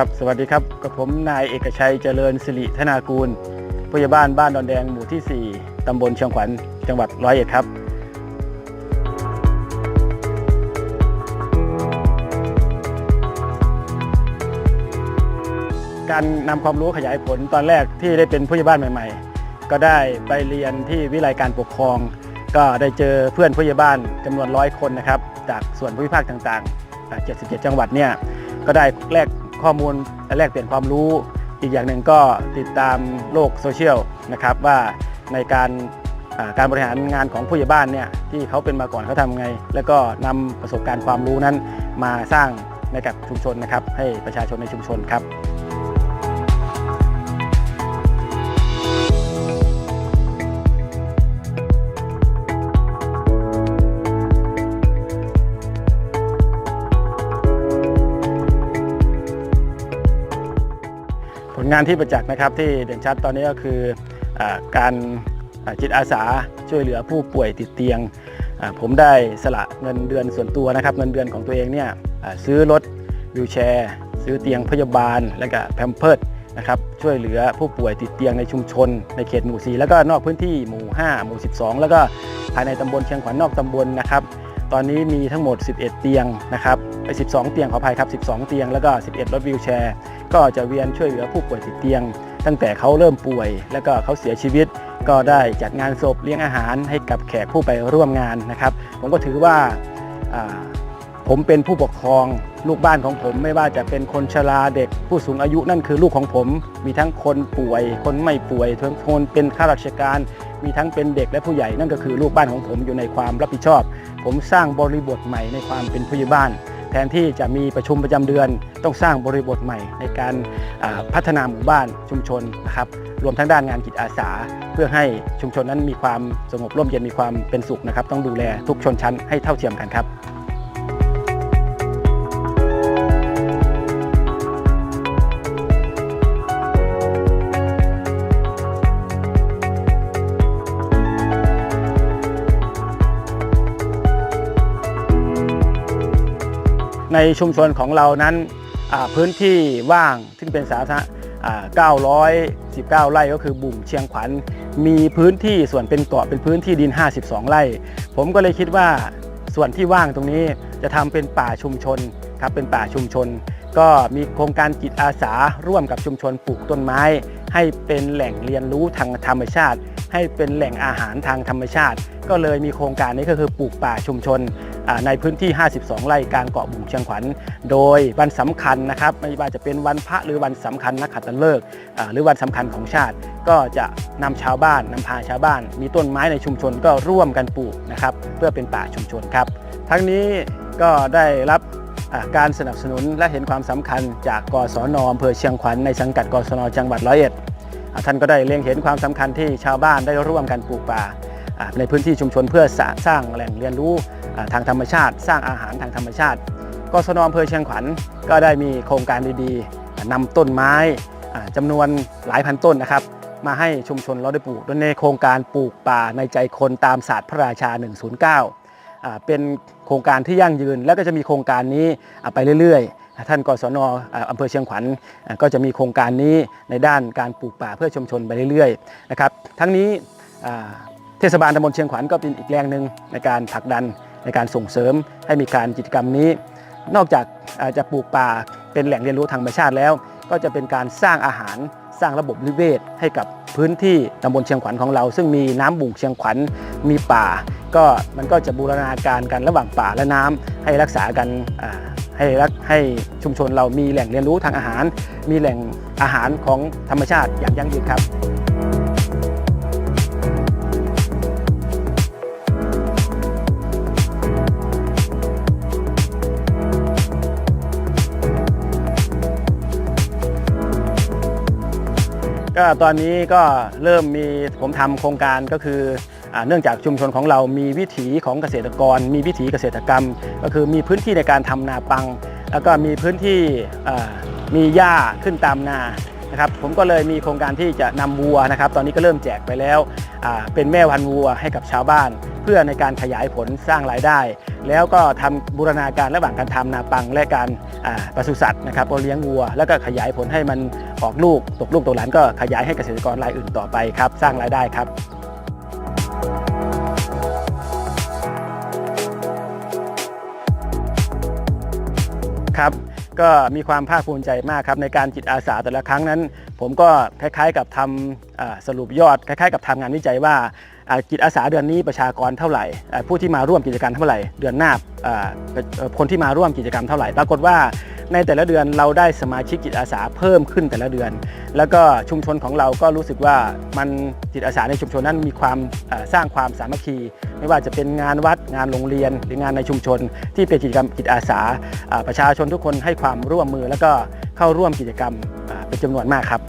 ครับสวัสดีครับกับผมนายเอกชัยเจริญสิริธนากูลผู้ใหญ่บ้านบ้านดอนแดงหมู่ที่ 4 ตำบลเชียงขวัญจังหวัดร้อยเอ็ดครับ การนำความรู้ขยายผลตอนแรกที่ได้เป็นผู้ใหญ่บ้านใหม่ ๆ ก็ได้ไปเรียนที่วิไลการปกครอง ก็ได้เจอเพื่อนผู้ใหญ่บ้านจำนวนร้อยคนนะครับ จากส่วนภูมิภาคต่างๆอ่า77 จังหวัดเนี่ยก็ได้แลก ข้อมูลและแลกเปลี่ยนความรู้ อีกอย่างหนึ่งก็ติดตามโลกโซเชียลนะครับว่าในการการบริหารงานของผู้ใหญ่บ้านเนี่ยที่เขาเป็นมาก่อนเขาทำไง แล้วก็นำประสบการณ์ความรู้นั้นมาสร้างในกับชุมชนนะครับให้ประชาชนในชุมชนครับ งานที่ประจักษ์นะครับที่เด่นชัดตอนนี้ก็คืออการจิตอาสาช่วยเหลือผู้ป่วยติดเตียง ผมได้สละเงินเดือนส่วนตัวนะครับเงินเดือนของตัวเองเนี่ยซื้อรถวิวแชร์ ซื้อเตียงพยาบาล และก็แพมเพิร์ดนะครับช่วยเหลือผู้ป่วยติดเตียงในชุมชน ในเขตหมู่ 4 แล้วก็นอกพื้นที่หมู่ 5 หมู่ 12 แล้วก็ภายในตำบลเชียงขวัญนอกตำบลนะครับตอนนี้มีทั้งหมด 11 เตียงนะครับไป12 เตียงขออภัยครับ 12 เตียงแล้วก็ 11 รถวิวแชร์ ก็จะเวียนช่วยเหลือผู้ป่วยติดเตียง ตั้งแต่เขาเริ่มป่วย แล้วก็เขาเสียชีวิต ก็ได้จัดงานศพเลี้ยงอาหารให้กับแขกผู้ไปร่วมงานนะครับ ผมก็ถือว่าผมเป็นผู้ปกครองลูกบ้านของผม ไม่ว่าจะเป็นคนชราเด็กผู้สูงอายุนั่นคือลูกของผม มีทั้งคนป่วย คนไม่ป่วยทั้งคนเป็นข้าราชการ มีทั้งเป็นเด็กและผู้ใหญ่นั่นก็คือลูกบ้านของผมอยู่ในความรับผิดชอบ ผมสร้างบริบทใหม่ในความเป็นผู้ใหญ่บ้าน แทนที่จะมีประชุมประจำเดือน ต้องสร้างบริบทใหม่ ในการพัฒนาหมู่บ้านชุมชนนะครับรวมทั้งด้านงานกิจอาสา เพื่อให้ชุมชนนั้นมีความสงบร่มเย็นมีความเป็นสุขนะครับ ต้องดูแลทุกชนชั้นให้เท่าเทียมกันครับ ในชุมชนของเรานั้นพื้นที่ว่างซึ่งเป็นสาธารณะ919 ไร่ก็คือบุ่มเชียงขวัญ มีพื้นที่ส่วนเป็นเกาะเป็นพื้นที่ดิน 52 ไร่ ผมก็เลยคิดว่าส่วนที่ว่างตรงนี้จะทำเป็นป่าชุมชนครับเป็นป่าชุมชน ก็มีโครงการจิตอาสาร่วมกับชุมชนปลูกต้นไม้ ให้เป็นแหล่งเรียนรู้ทางธรรมชาติ ให้เป็นแหล่งอาหารทางธรรมชาติ ก็เลยมีโครงการนี้ก็คือปลูกป่าชุมชนในพื้นที่ 52 ไร่กลางเกาะบุ่มเชียงขวัญ โดยวันสำคัญนะครับ ไม่ว่าจะเป็นวันพระหรือวันสำคัญนักขัตฤกษ์หรือวันสำคัญของชาติ ก็จะนำชาวบ้านนำพาชาวบ้าน มีต้นไม้ในชุมชนก็ร่วมกันปลูกนะครับ เพื่อเป็นป่าชุมชนครับ ทั้งนี้ก็ได้รับ การสนับสนุนและเห็นความสำคัญจากกศนอำเภอเชียงขวัญในสังกัดกศนจังหวัดร้อยเอ็ดท่านก็ได้เล็งเห็นความสำคัญที่ชาวบ้านได้ร่วมกันปลูกป่าในพื้นที่ชุมชนเพื่อสร้างแหล่งเรียนรู้ทางธรรมชาติ สร้างอาหารทางธรรมชาติกศนอำเภอเชียงขวัญก็ได้มีโครงการดีๆอ่านำต้นไม้อ่าจำนวนหลายพันต้นนะครับ มาให้ชุมชนเราได้ปลูกโดยในโครงการปลูกป่าในใจคนตามศาสตร์พระราชา 109 เป็นโครงการที่ยั่งยืน แล้วก็จะมีโครงการนี้ไปเรื่อยๆ ท่านกศนอ่าอำเภอเชียงขวัญก็จะมีโครงการนี้ในด้านการปลูกป่าเพื่อชุมชนไปเรื่อยๆนะครับทั้งนี้เทศบาลตำบลเชียงขวัญก็เป็นอีกแรงหนึ่งในการผลักดันในการส่งเสริมให้มีการกิจกรรมนี้ นอกจากาจะปลูกป่าเป็นแหล่งเรียนรู้ทางธรรมชาติแล้ว ก็จะเป็นการสร้างอาหารสร้างระบบนิเวศให้กับ พื้นที่ตำบลเชียงขวัญของเรา ซึ่งมีน้ำบุ่งเชียงขวัญมีป่า ก็มันก็จะบูรณาการกันระหว่างป่าและน้ำให้รักษากันให้รักให้ชุมชนเรามีแหล่งเรียนรู้ทางอาหาร มีแหล่งอาหารของธรรมชาติอย่างยั่งยืนครับ ก็ตอนนี้ก็เริ่มมีผมทำโครงการก็คือเนื่องจากชุมชนของเรามีวิถีของเกษตรกร มีวิถีเกษตรกรรม ก็คือมีพื้นที่ในการทำนาปัง แล้วก็มีพื้นที่มีหญ้าขึ้นตามนา นะครับผมก็เลยมีโครงการที่จะนำวัวนะครับ ตอนนี้ก็เริ่มแจกไปแล้วเป็นแม่พันธุ์วัวให้กับชาวบ้าน เพื่อในการขยายผลสร้างรายได้ แล้วก็ทำบูรณาการระหว่างการทำนาปังและการปศุสัตว์นะครับเอาเลี้ยงวัว แล้วก็ขยายผลให้มันออกลูกตกลูกตกหลานก็ขยายให้เกษตรกรรายอื่นต่อไปครับ สร้างรายได้ครับ ครับ ก็มีความภาคภูมิใจมากครับในการจิตอาสาแต่ละครั้งนั้น ผมก็คล้ายๆกับทำสรุปยอดคล้ายๆ กับทำงานวิจัยว่าจิตอาสาเดือนนี้ประชากรเท่าไหร่ ผู้ที่มาร่วมกิจกรรมเท่าไหร่ เดือนหน้าคนที่มาร่วมกิจกรรมเท่าไหร่ ปรากฏว่า ในแต่ละเดือนเราได้สมาชิกจิตอาสาเพิ่มขึ้นแต่ละเดือน แล้วก็ชุมชนของเราก็รู้สึกว่ามันจิตอาสาในชุมชนนั้นมีความสร้างความสามัคคี ไม่ว่าจะเป็นงานวัดงานโรงเรียน หรืองานในชุมชน ที่เป็นกิจกรรมจิตอาสาประชาชนทุกคนให้ความร่วมมือ แล้วก็เข้าร่วมกิจกรรมเป็นจำนวนมากครับ